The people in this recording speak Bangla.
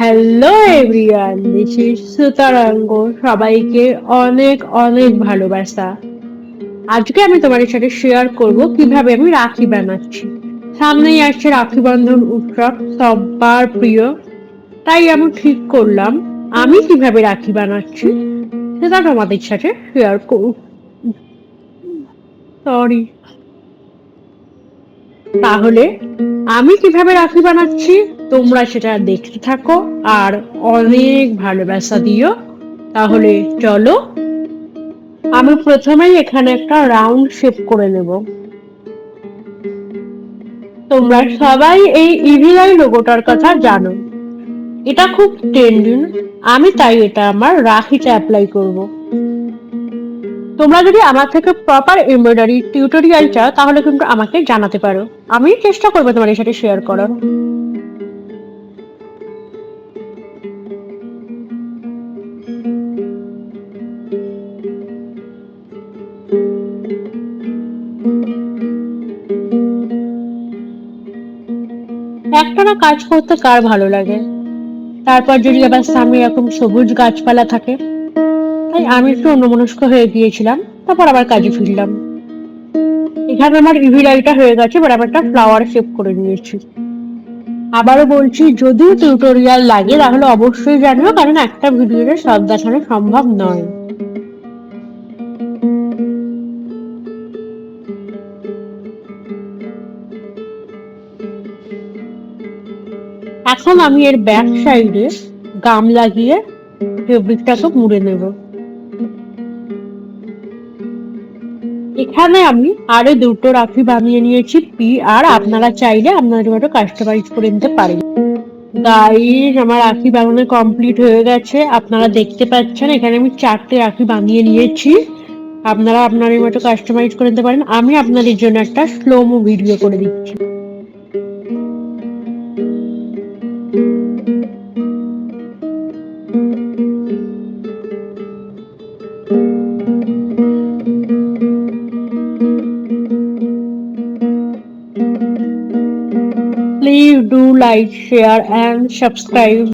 হ্যালো এভরিওয়ান ইজ সুতারাঙ্গ সবাইকে অনেক অনেক ভালোবাসা। আজকে আমি তোমাদের সাথে শেয়ার করব কীভাবে আমি রাখি বানাচ্ছি। সামনেই আসছে রাখি বন্ধন উৎসব সবার প্রিয়। তাই আমি ঠিক করলাম, আমি কীভাবে রাখি বানাচ্ছি, সেটা তোমাদের সাথে শেয়ার করব। সরি তাহলে আমি কীভাবে রাখি বানাচ্ছি? তোমরা সেটা দেখতে থাকো আর অনেক ভালোবাসা দিও। তাহলে চলো, আমি প্রথমেই এখানে একটা রাউন্ড শেপ করে নেব। তোমরা সবাই এই ইভিআই লোগোটার কথা জানো। এটা খুব ট্রেন্ডিং, আমি তাই এটা আমার রাখিতে অ্যাপ্লাই করব। তোমরা যদি আমার থেকে প্রপার এমব্রয়ডারি টিউটোরিয়াল চাও, তাহলে কিন্তু আমাকে জানাতে পারো। আমি চেষ্টা করব তোমাদের সাথে শেয়ার করার। একটানা কাজ করতে কার ভালো লাগে? তারপর যদি আবার সামনে এরকম সবুজ গাছপালা থাকে তাই আমি একটু অন্যমনস্ক হয়ে গিয়েছিলাম, তারপর আবার কাজে ফিরলাম। এখানে আমার ইভি লাইটটা হয়ে গেছে, এবার আমি একটা ফ্লাওয়ার শেপ করে নিয়েছি। আবারও বলছি, যদি টিউটোরিয়াল লাগে, তাহলে অবশ্যই জানিও, কারণ একটা ভিডিওতে সব দেখানো সম্ভব নয়। এখন আমি এর ব্যাক সাইডে গাম লাগিয়ে ফেব্রিকটাকে মুড়ে নেব। এখানে আমি আরও দুটো রাখি বানিয়ে নিয়েছি। পি আর আপনারা চাইলে আপনাদের মতো কাস্টমাইজ করে নিতে পারেন। গাইস আমার রাখি বানানো কমপ্লিট হয়ে গেছে। আপনারা দেখতে পাচ্ছেন, এখানে আমি চারটে রাখি বানিয়ে নিয়েছি। আপনারা আপনাদের মতো কাস্টমাইজ করে নিতে পারেন। আমি আপনাদের জন্য একটা স্লোমো ভিডিও করে দিচ্ছি। Please do like, share and subscribe.